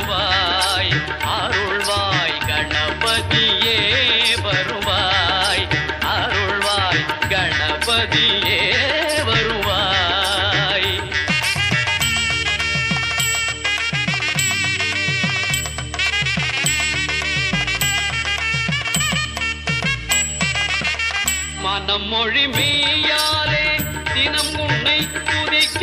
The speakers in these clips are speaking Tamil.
வருவாய் அருள்வாய் கணபதியே வருவாய் அருள்வாய் கணபதியே வருவாய். மனம் மொழி மெய்யாலே தினம் உன்னை துதிக்க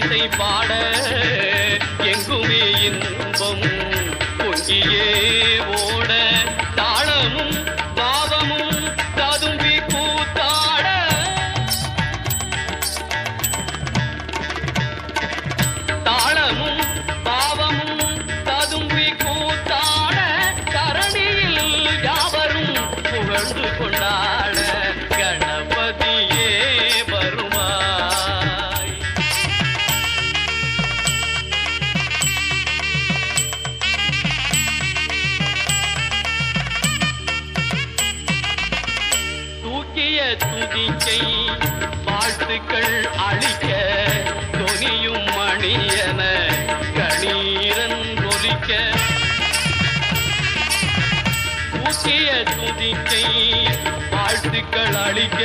இசை பாட ஆட்சிகள் அழிக்க தொனியும் மணியன கணீரன் ஒலிக்க. ஊசிய துதிக்கை வாழ்த்துக்கள் அழிக்க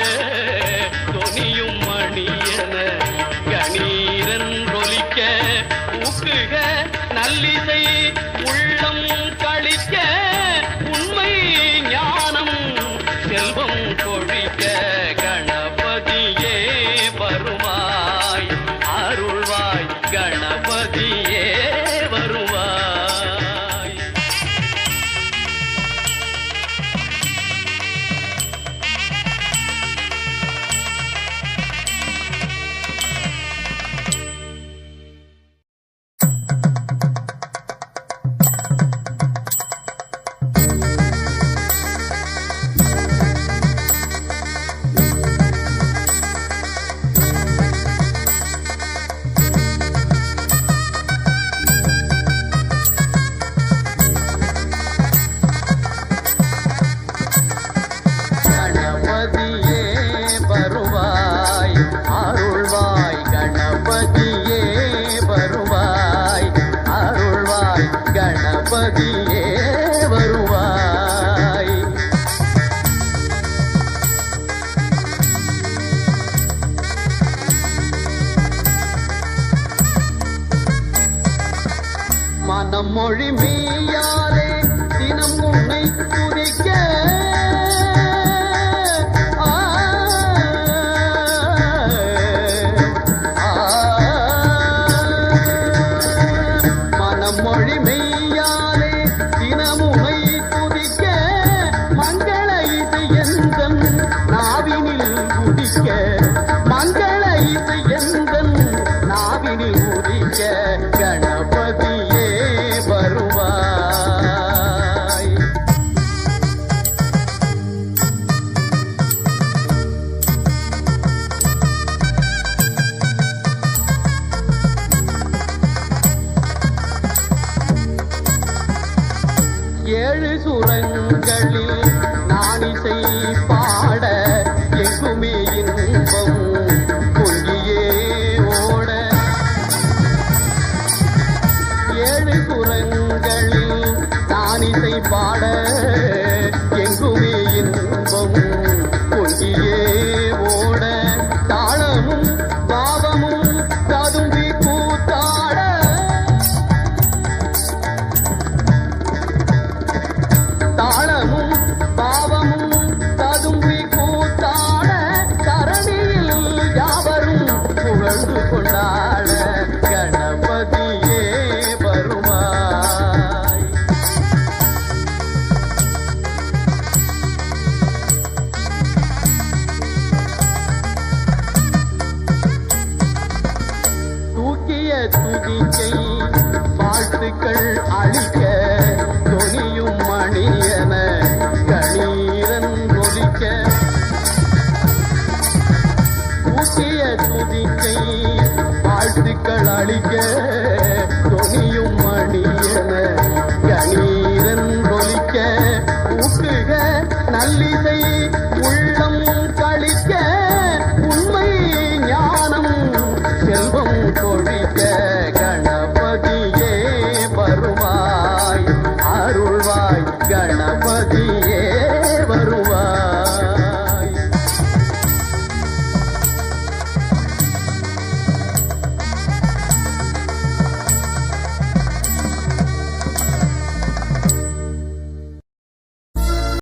அருள்வாய் கணபதியே வருவாய். அருள்வாய் கணபதியே வருவாய். மனம் மொழி மீயா sin amor. 主人 வாழ்த்துக்கள் அளிக்க